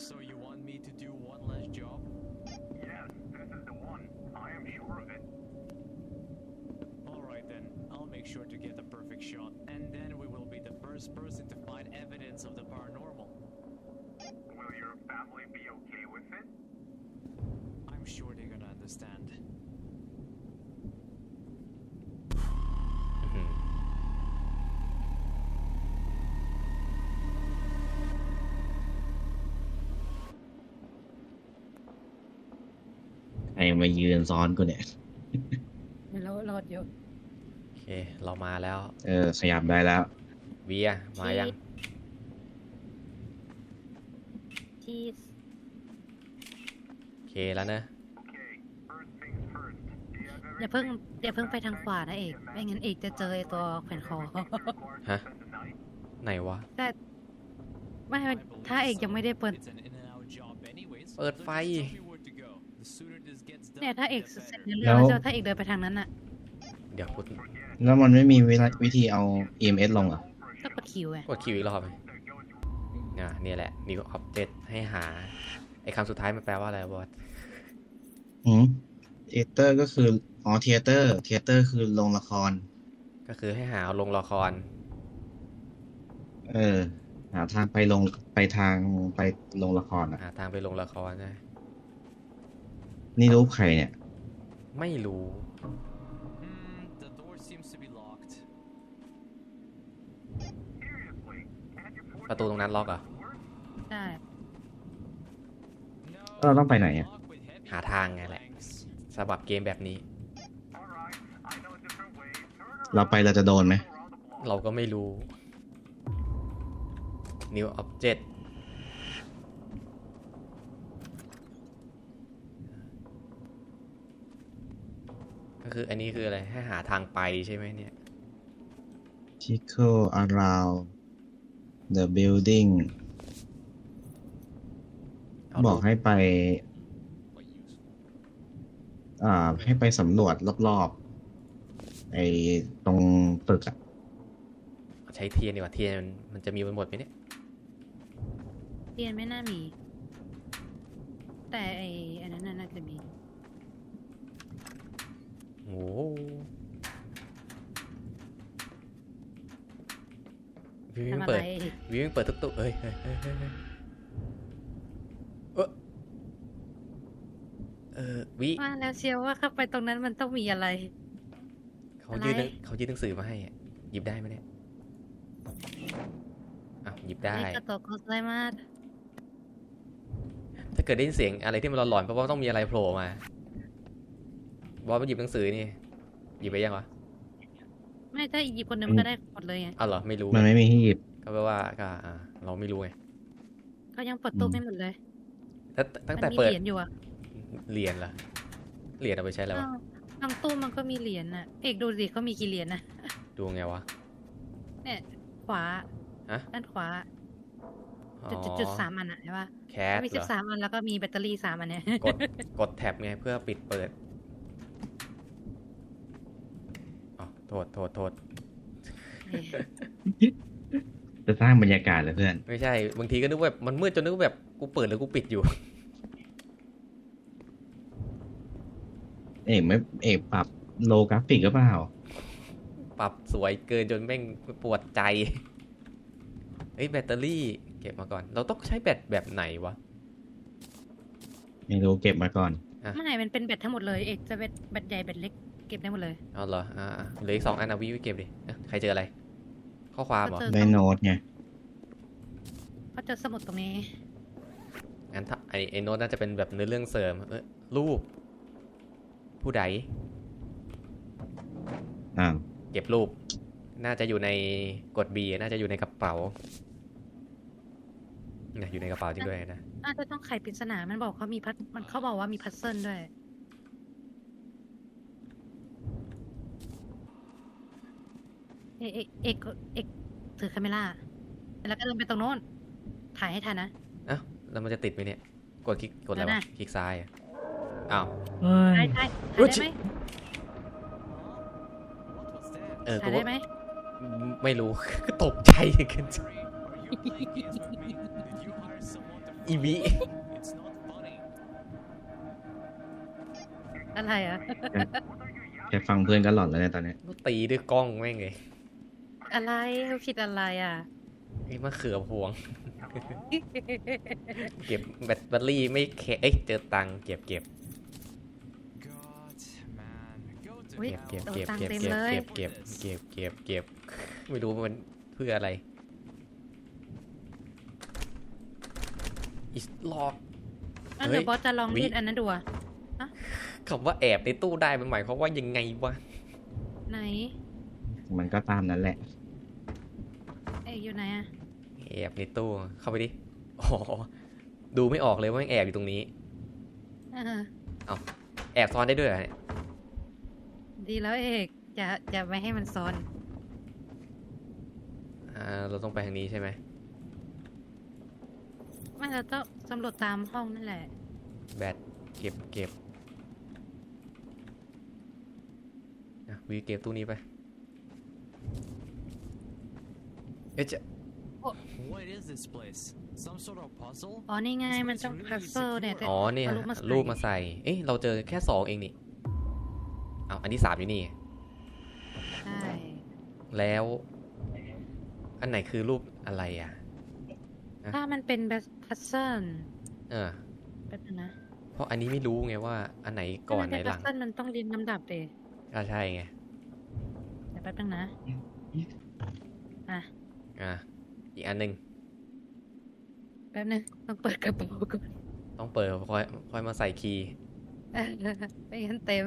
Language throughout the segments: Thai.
So you want me to do one last job? Yes, this is the one. I am sure of it. Alright then, I'll make sure to get the perfect shot, and then we will be the first person to find evidence of the paranormal. Will your family be okay with it? I'm sure they're gonna understand. ใครมายืนซ้อนกูเนี่ยแล้วรอดอยู่โอเค เรามาแล้ว เออขยับได้แล้วเวียมายังที่โอเคแล้วนะ Okay, first things first. Do you have อย่าเพิ่งอย่าเพิ่งไปทางขวานะเอกไม่งั้นเอกจะเจอไอ้ตัวแขวนคอ everything required to Huh? spend the night? ไหนวะ แต่ไม่ไม่ I believe ถ้าเอกยังไม่ได้เปิด It's an in and out job anyways. เปิด so ไฟ เนี่ยถ้าเอก the เสร็จ better. ในเรื่องแล้วแล้วจะถ้าเอกเดินไปทางนั้นอะเดี๋ยวพูด Forget แล้วมันไม่มีวิธีวิธีเอา EMS ลงเหรอ ก็กดคิวไงกดคิวอีกรอบไหม that goes อ่าเนี่ยแหละ new object ให้หา ไอ้คำสุดท้ายมันแปลว่าอะไรบอสอืมเทเตอร์ก็คือ อ๋อเทเตอร์เทเตอร์คือโรงละคร ก็คือให้หาเอาลงละคร เออ หาทางไปลงไปทางไปโรงละครอะ หาทางไปลงละครนะ นี่รูปใครเนี่ย ไม่รู้ Hmm, the door seems to be locked. Seriously, can't you force ประตูตรงนั้นล็อกเหรอได้ No, เราต้องไปไหนอะ lock with heavy หาทางไงแหละ planks. สำหรับเกมแบบนี้ Alright, I know different ways. Turn เราไปเราจะโดนไหม around the block. เราก็ไม่รู้ new object ก็คืออันนี้คืออะไร ให้หาทางไปใช่ไหมเนี่ย Tickle around the building เอาบอกรูปให้ไป But useful. อ่า ให้ไปสำรวจรอบๆไอ้ตรงตึกอะใช้เทียนดีกว่าเทียนมันมันจะมีมันหมดไหมเนี่ยเรียนไม่น่ามี แต่ไอ้อันนั้นน่ะน่าจะมี โอ้โหวิวทำมันอะเปิไรดวิวมันเปิดทุกตู้เอ้ยเฮ้ยเฮ้ยเฮ้ยเฮ้ยเออเออวิว่าแล้วเชียวว่าเข้าไปตรงนั้นมันต้องมีอะไร เขายื่นหนังอะไรเขายื่นหนังสือมาให้อะหยิบได้ไหมเนี่ยอะหยิบได้นี่กระโตกโกไซมาสถ้าเกิดได้ยินเสียงอะไรที่มันหลอนๆเพราะว่าต้องมีอะไรโผล่มา บอสมันหยิบหนังสือนี่ หยิบไปยังวะไม่ถ้าอีกหยิบคนหนึงมันก็ได้หมดเลยไงอ้าวเหรอไม่รู้มันไม่มีที่หยิบก็แปลว่าก็อ่าเราไม่รู้ไงเขายังเปิดตู้อืมไม่หมดเลยตั้งตั้งมันแต่มีเปิดเหรียญอยู่อะเหรียญละเหรียญเอาไปใช้แล้ววะอ้าวบางตู้มันก็มีเหรียญน่ะ เอกดูสิเขามีกี่เหรียญนะดูไงวะ เนี่ย ขวาฮะด้านขวาอ๋อจุดจุดจุดสามอันอะใช่ปะแคสมีเหรสิบอสามอันแล้วก็มีแบตเตอรี่สามอันเนี่ย กด กดแท็บไงเพื่อปิดเปิดอ๋อ โทษโทษโทษจะสร้างบรรยากาศเลยเพื่อน ไม่ใช่ บางทีก็นึกว่าแบบมันมืดจนนึกว่าแบบกูเปิดหรือกูปิดอยู่ เอกไม่เอกปรับโลกราฟิกหรือเปล่า ปรับสวยเกินจนแม่งปวดใจ เฮ้ยแบตเตอรี่เก็บมาก่อน เราต้องใช้แบตแบบไหนวะ ไม่รู้เก็บมาก่อนไม่มันเป็นแบตทั้งหมดเลย เอกจะแบตแบตใหญ่แบตเล็ก เก็บได้หมดเลยเอาเหรออ่าอ่าเหลืออีกสองอันนะวิวเก็บดิเอ๊ะใครเจออะไร ข้อความเหรอก็เจอได้โน้ตไงเขาเจอสมุดตรงนี้งั้นถ้าไอไอโน้ตน่าจะเป็นแบบเนื้อเรื่องเสริมเออรูป ผู้ใดอ้าวเก็บรูป น่าจะอยู่ในกด B น่าจะอยู่ในกระเป๋าเนี่ยอยู่ในกระเป๋าจริงด้วยนะน่าจะต้องไขปริศนา มันบอกเขามีพัดมันเขาบอกว่ามีพัซเซิลด้วย เอกเอกเอกเอกถือคาเมล่าแล้วก็เดินไปตรงโน้น ถ่ายให้ทันนะอ้าวแล้วมันจะติดไหมเนี่ย กดคลิกกดอะไรเดี๋ยววะนะคลิกซ้ายอะอ้าวถ่ายถ่ายอุ๊ถ่ายยได้ไหม What was that? เออถ่ายกูได้ว่าไหมไม่รู้ตกใจกัน Are you playing games with me? Did you hire someone to อีวิ It's not funny. อะไรอะแค่ฟังเพื่อนก็หลอนแล้วเนี่ยตอนเนี้ยกูตีด้วยกล้องแม่งเลย อะไรเขาผิดอะไรอะไอ้มะเขือพวง เก็บแบตเตอรี่ไม่แข็งเอ้ยเจอตังค์เก็บเก็บ God, man. Go to อุ๊ยเก็บ hell. เก็บโดนตังค์เก็บเต็มเก็บเลยเก็บเก็บเก็บเก็บเก็บไม่รู้มันเพื่ออะไรอิสลอกอันเฮ้ยเดี๋ยวบอสจะลองวิเล่นอันนั้นดูอะคำว่าแอบในตู้ได้มันหมายความว่ายังไงวะ ไหน มันก็ตามนั้นแหละเอ้ยอยู่ไหนอะแอบในตู้เข้าไปดิอ๋อดูไม่ออกเลยว่ามันแอบอยู่ตรงนี้เออแอบซ่อนได้ด้วยเหรอเนี่ยดีแล้วเอกจะจะไม่ให้มันซ้อนอ่าเราต้องไปทางนี้ใช่ไหมไม่เราต้องสำรวจตามห้องนั่นแหละ แบตเก็บเก็บอะวีเก็บตู้นี้ไปเอ๊ะจะ What is this place? Some sort of puzzle? อ๋อนี่ไงมันต้องพัซเซิลเนี่ยแต่อ๋อเนี่ยเอารูปมาใส่รูปมาใส่ เอ๊ะเราเจอแค่สองเองนี่เอาอันที่สามอยู่นี่ ใช่แล้ว อันไหนคือรูปอะไรอะ ถ้ามันเป็นแบบพัซเซิลเออ แป๊บนึงนะเพราะอันนี้ไม่รู้ไงว่า อันไหนก่อนไหนถ้ามัเป็หลังพัซเซิลมันต้องเรียนลำดับเดยก็ใช่ไงเดี๋ยวแป๊บนึงนะอะ อะอีกอันหนึ่งแป๊บนึงต้องเปิดกระเป๋าก่อนต้องเปิดค่อยค่อยมาใส่คีย์เออไม่งั้นเต็ม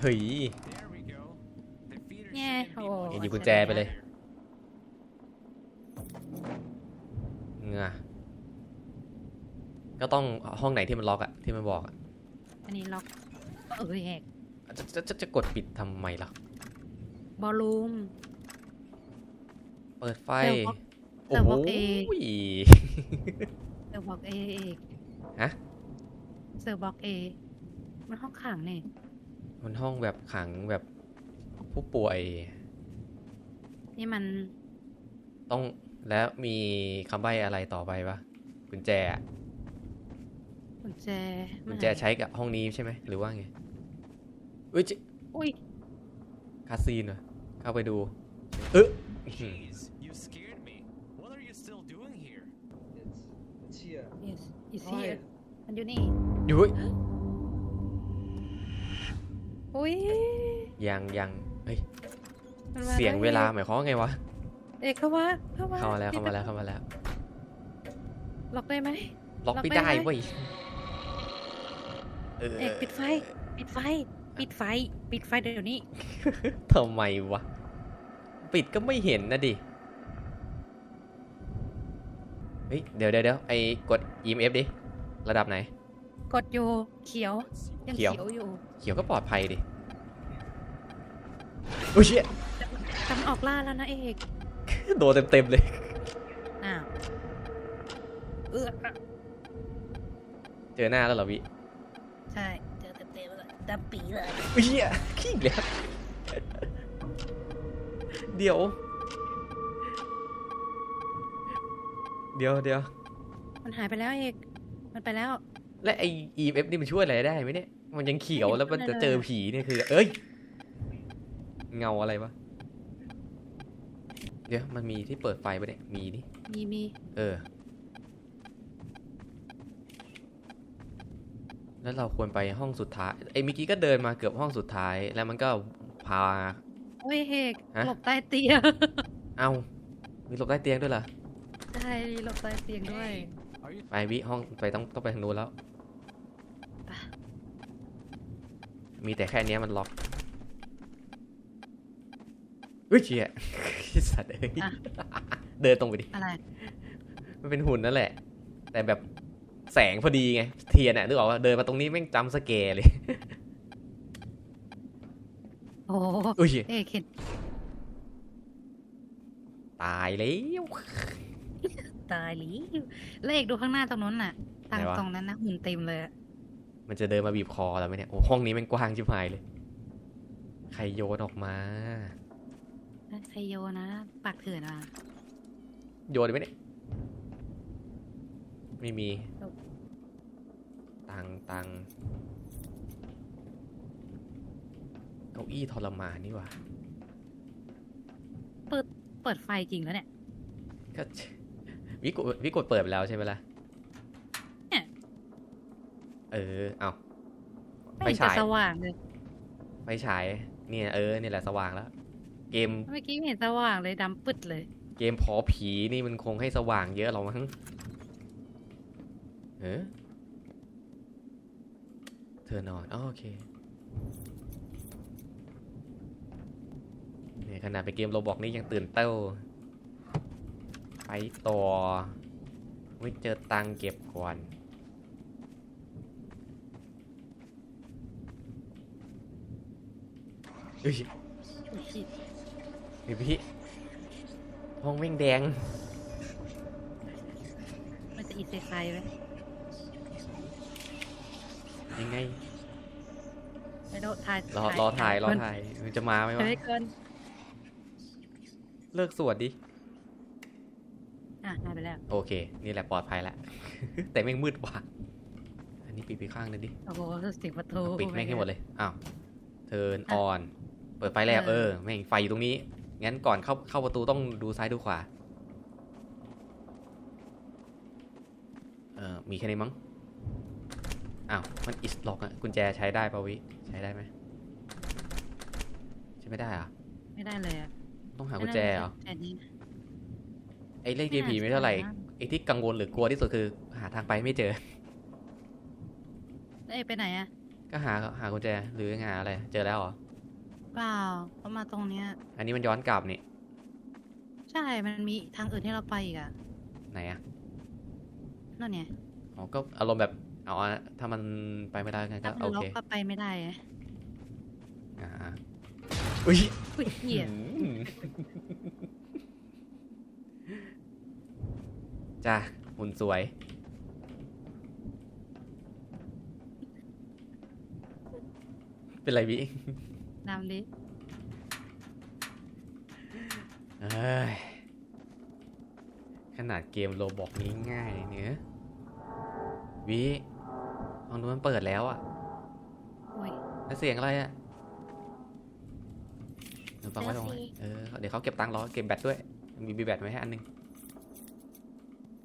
เฮ้ย There we go. The feeder Yeah, shouldn't be oh, much หยิบกุญ better แจไปเลย there. เงาก็ต้องห้องไหนที่มันล็อกอะที่มันบอกอะอันนี้ล็อกเอ้ยแหกจะจะจะจะกดปิดทำไมล่ะ บอลลูม เปิดไฟเดี๋ยวบล็อกโอ้เดี๋ยวโหบล็อกเซอร์บอกเอเอกฮะ เซอร์บอกเอมันห้องขังนี่มันห้องแบบขังแบบผู้ป่วยนี่มันต้องแล้วมีคำใบ้อะไรต่อไปปะกุญแจอะกุญแจกุญแจใช้กับห้องนี้ใช่ไหมหรือว่าไงอุ้ยจิอุ้ย คาซีนเหรอเข้าไปดูเอ๊ะ Jeez, you scared me. What are you still doing here? It's it's here. yes is here Quiet. มันอยู่นี่อยู่เฮ้ยอุ้ยยังยังเฮ้ยมันมเสียงแเวลาหมายความว่าไงวะเอกเข้ามาเข้ามาเข้ามาแล้วปิดเข้ามาแล้วเข้ามาแล้วล็อกได้ไหมล็อกล็อกไม่ได้ได้ไหมเว้ยเออเอกปิดไฟปิดไฟ ปิดไฟ ปิดไฟเดี๋ยวนี้ทำไมวะ ปิดก็ไม่เห็นนะดิเฮ้ยเดี๋ยวเดี๋ยวเดี๋ยวไอ้กด EMF ดิ ระดับไหน กดอยู่เขียว ยังเขียวเขียวอยู่ เขียวก็ปลอดภัยดิอุ้ยเชี่ยกำลังออกล่าแล้วนะเอกโดนเต็มๆเลยอ้าวเออเจอหน้าแล้วเหรอวิ ใช่ ดำปีเลยเชี่ยขี้อีกแล้วเดี๋ยว เดี๋ยวเดี๋ยวมันหายไปแล้วเอกมันไปแล้ว และไอ EMF นี่มันช่วยอะไรได้ไหมเนี่ย มันยังเขียวไม่เห็นแล้วมันจะเลยเจอผีเนี่ยคือ เอ้ย เงาอะไรวะ เดี๋ยวมันมีที่เปิดไฟปะเนี่ย มีนี่มีมี เออ แล้วเราควรไปห้องสุดท้ายไอ้เมิกี้ก็เดินมาเกือบห้องสุดท้าย แล้วมันก็พาโอ้ยเอกฮะหลบใต้เตียง เอ้ามีหลบใต้เตียงด้วยเหรอใช่หลบใต้เตียงด้วย Are you ไปวิห้องไปต้องต้องไปทางนู้นแล้วไปมีแต่แค่เนี้ยมันล็อกอุ้ยเชี่ยสัตว์เอ้ยอะเดินตรงไปดิ อะไร มันเป็นหุ่นนั่นแหละ แต่แบบ แสงพอดีไง เทียนอะนึกออกว่าเดินมาตรงนี้แม่งจำสแกร์เลย โอ้โหอุ้ย เอกเห็นตายแล้ว ตายหลีแล้วเอกดูข้างหน้าตรงนั้นน่ะทางไหนวะ ตรงนั้นนะหุ่นเต็มเลยอะมันจะเดินมาบีบคอแล้วไหมเนี่ย โอ้ห้องนี้แม่งกว้างชิบหายเลย ใครโยนออกมา ใครโยนะปากเถื่อนอะโยนไปเนี่ย ไม่มี ตังตังเก้าอี้ทรมานนี่หว่าเปิดไฟจริงแล้วเนี่ยก็วิกดวิกดเปิดไปแล้วใช่ไหมล่ะเนี่ยเออ เอาไม่ไฟเห็นจะฉายสว่างเลยไฟฉาย เนี่ยเออนี่แหละสว่างแล้ว เกม เมื่อกี้ไม่เห็นสว่างเลยดำปึ๊ดเลย เกมพอผีนี่มันคงให้สว่างเยอะหรอกมั้ง เออ เธอนอนอ๋อโอเค เนี่ยขนาดไปเกมโรบอกนี่ยังตื่นเต้า ไปต่อ ไม่เจอตังเก็บก่อนเฮ้ยอุ๊ยพี่พี่ห้องแม่งแดง มันจะอีเซไคไหม ยังไง ไม่โดนถ่ายรอรอถ่ายรอมันถ่ายมันจะมาไหมวะเฮ้ยเกินเลิกสวดดิ อะถ่ายไปแล้ว โอเค นี่แหละปลอดภัยแล้ว แต่แม่งมืดว่ะอันนี้ปิดไปข้างนึงดิ โอ้โหเสียงประตูปิดแม่งให้หมดเลย อ้าวเทิร์นอะออน เปิดไฟแล้วเอเอออ แม่งไฟอยู่ตรงนี้ งั้นก่อนเข้าเข้าประตูต้องดูซ้ายดูขวา เออมีแค่นี้มั้ง อ้าวมันอิสล็อกอะกุญแจใช้ได้ปะวิ ใช้ได้ไหมใช้ไม่ได้เหรอะไม่ได้เลยอะต้องหากุญแจเหรอแค่นี้ ไอ้เลขเกมผีไม่เท่าไหร่ไอ้ที่กังวลหรือกลัวที่สุดคือ หาทางไปไม่เจอ เอ้ยไปไหนอะก็หาหากุญแจหรือหาอะไรเจอแล้วเหรอเปล่าเขามาตรงเนี้ย อันนี้มันย้อนกลับนี่ใช่ มันมีทางอื่นที่เราไปอีกอะไหนอะนั่นไงอ๋อก็อารมณ์แบบเอาอะถ้ามันไปไม่ได้งั้นก็ถ้ามันโอล็อเคกก็ไปไม่ได้ไงอ่าอุ้ยอุ้ยเหี้ยอืมจ้าหุ่นสวย เป็นไรพี่นำดิเอ้ยขนาดเกมโลบอกนี้ง่ายๆเนี่ยวิ ห้องนู้นมันเปิดแล้วอะอุ้ยแล้วเสียงอะไรอะเดี๋ยวฟังไว้ฟังไว้เออเดี๋ยวเขาเก็บตังค์รอเก็บแบตด้วย มีบีแบตไว้ให้อันหนึง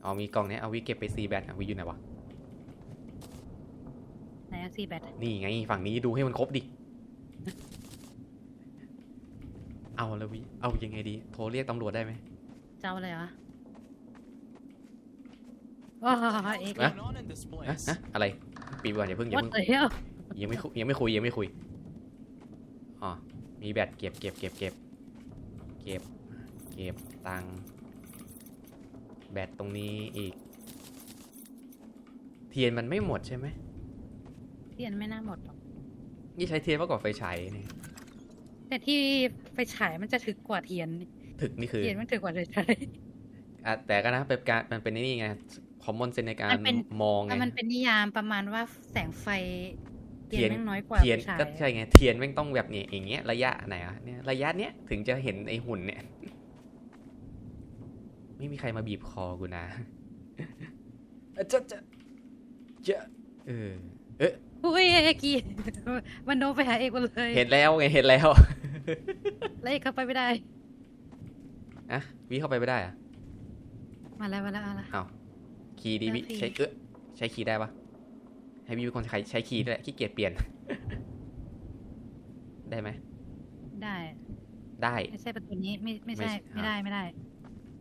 อ๋อมีกล่องเนี้ยเอาวิเก็บไปซีแบตอะวิอยู่ไหนวะไหนอะซีแบตนี่ไงฝั่งนี้ดูให้มันครบดิเอาแล้ววิเอายังไงดี โทรเรียกตำรวจได้ไหมเจ้าเลยเหรอ ว้าวเอกฮะ Going on in this ฮะ place? ฮะอะไรปีก่อนอย่าเพิ่งอย่าวัดเพิ่งเลยอะยังไม่คุยยังไม่คุยยังไม่คุยอ๋อมีแบตเก็บเก็บเก็บเก็บเก็บเก็บตังค์แบตตรงนี้อีก เทียนมันไม่หมดใช่ไหมเทียนไม่น่าหมดหรอกนี่ใช้เทียนมากกว่าไฟฉายนี่แต่ที่ไฟฉายมันจะถึกกว่าเทียนถึกนี่คือ เทียนมันถึกกว่าไฟฉายอะแต่ก็นะเป็นการมันเป็นนี่ไง คอมมอนเซนในการมันเป็นมองไงแต่มันเป็นนิยามประมาณว่าแสงไฟเทียนเทียนแม่งน้อยกว่าเทียนไฟฉายก็ใช่ไงเทียนแม่งต้องแบบนี้อย่างเงี้ยระยะไหนอะเนี่ยระยะเนี้ยถึงจะเห็นไอหุ่นเนี่ย ไม่มีใครมาบีบคอกูนะจะจะจะเอออุ้ยเอกีมันโนไปหาเอกหมดเลย เห็นแล้วไงเห็นแล้วแล้วเอกเข้าไปไม่ได้อะวิเข้าไปไม่ได้อะมาแล้วมาแล้วมาแล้วอ้าว คีย์ดีวิเจอคีย์ใช้เออใช้คีย์ได้ปะให้วิเป็นคนใช้ใช้คีย์ด้วยขี้เกียจเปลี่ยน ได้ไหมได้ ได้ไม่ใช่ประตูนี้ไม่ไม่ไม่ใช่ใช่ไม่ได้ไม่ได้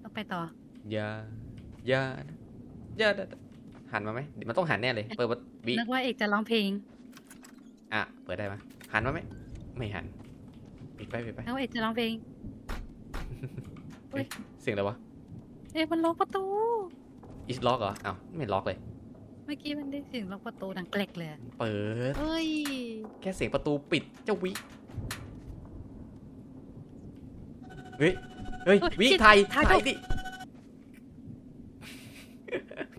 ต้องไปต่ออย่าอย่าอย่าหันมาไหมเดี๋ยวมันต้องหันแน่เลยเปิดประตูวินึกว่าเอกจะร้องเพลงอะเปิดได้ไหมหันมาไหมไม่หันปิดไปปิดไปนึกว่าเอกจะร้องเพลงเสียงอะไรวะเอกมันล็อกประตู อิสล็อกเหรออ้าวไม่ล็อกเลย เมื่อกี้มันได้เสียงล็อกประตูดังเกล็กเลยอะเปิดเฮ้ย แค่เสียงประตูปิดเจ้าวิ เฮ้ย เฮ้ย วิไทยไทยดิ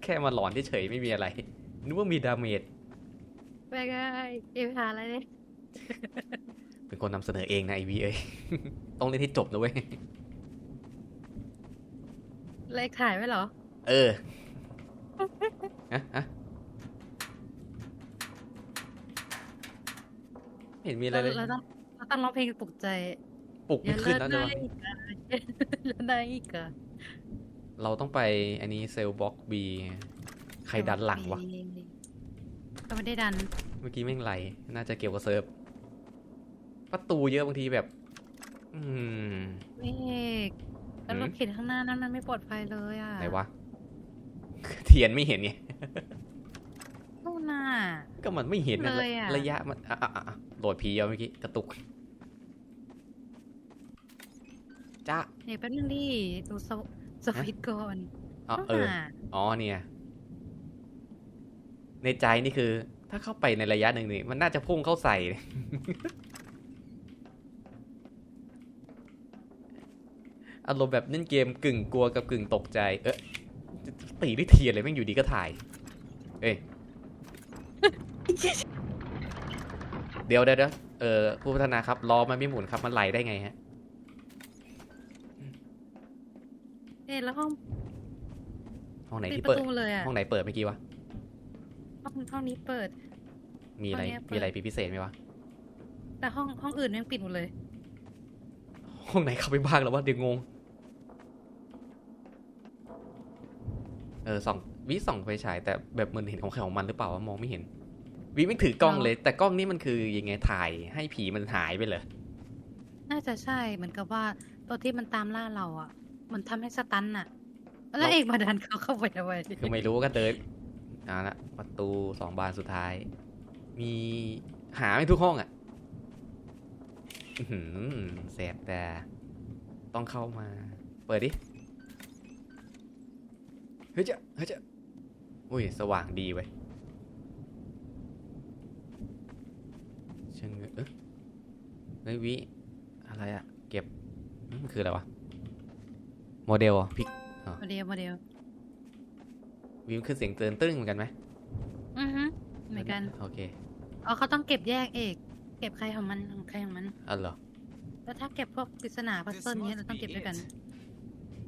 แค่มาหลอนเฉยๆไม่มีอะไร นึกว่ามีดาเมจ ไปไงเอกหาอะไรเลยเป็นคนนำเสนอเองนะไอวีเอ้ย ต้องเล่นให้จบนะเว้ยลเลขถ่ายไว้เหรอ เออฮะฮะไม่เห็นมีอะไรเลยเราต้องเราต้องร้องเพลงปลุกใจปลุกไม่ขึ้นแล้วอเดี๋ยย่าวเลิกได้อีกอะอย่าได้อีกอะเราต้องไปอันนี้เซลบ็อกบีใครดันหลังวะก็ไม่ได้ดัน เมื่อกี้แม่งไหล น่าจะเกี่ยวกับเซิร์ฟ ประตูเยอะบางทีแบบ อืมเมฆแล้วรถเข็นข้างหน้านั้นมันไม่ปลอดภัยเลยอะไหนวะ เทียนไม่เห็นไงนู่นน่ะ ก็มันไม่เห็นนะเลยอะ ระยะมันอะอะอะอะโหลดผีเอาเมื่อกี้กระตุกจ้าเดี๋ยวแป๊บนึงดิดูสวสวิตช์ก่อนอ๋อเออ น่ะอ๋อเนี่ย ในใจนี่คือ ถ้าเข้าไปในระยะหนึ่งนี่มันน่าจะพุ่งเข้าใส่ อารมณ์แบบเล่นเกมกึ่งกลัวกับกึ่งตกใจ เออ ตีด้วยเทียนเลยแม่งอยู่ดีก็ถ่าย เอ้ย เดี๋ยวเดี๋ยวเดี๋ยวเออผู้พัฒนาครับล้อมันไม่หมุนครับมันไหลได้ไงฮะ เอ๊ะแล้วห้องห้องไหนปิดที่ปเปิดระตูเลยอะห้องไหนเปิดเมื่อกี้วะ ห้องห้องนี้เปิด มีอะไร ห้องเนี้ยเปิด มีอะไรพิเศษไหมวะ แต่ห้องห้องอื่นยังปิดหมดเลย ห้องไหนเข้าไปบ้างแล้ววะเดี๋ยวงง เออส่องวิส่องไฟฉายแต่แบบมันเห็นของใครของมันหรือเปล่าวะมองไม่เห็น วิไม่ถือกล้องเลย แต่กล้องนี่มันคือยังไงถ่ายให้ผีมันหายไปเลย น่าจะใช่เหมือนกับว่าตัวที่มันตามล่าเราอะ มันทำให้สตันอะ แล้วเอกมาดันเขาเข้าไปทำไมคือไม่รู้ก็เดินเอ่าละประตูสองบานสุดท้าย มีหาไม่ทุกห้องอะอื้อหือแสบแต่ต้องเข้ามา เปิดดิ เฮ้ยจะเฮ้ยจะอุ้ยสว่างดีเว้ยเชิงเอ๊ะเฮ้ยวิอะไรอะเก็บอืมมันคืออะไรวะโมเดลเหรอะพิกโมเดลโมเดลวิมันคือเสียงเตือนตึ้งเหมือนกันไหมอือฮึเหมือนกันโอเคอ๋อเขาต้องเก็บแยกเอกเก็บใครของมันของใครของมันอ๋อเหรอแล้วถ้าเก็บพวกปริศนาพัซเซิลเนี้ยเราต้องเก็บด้วยกัน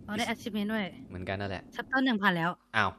อ๋อได้ achievement ด้วย เหมือนกันนั่นแหละชัปเตอร์หนึ่งผ่านแล้ว อ้าว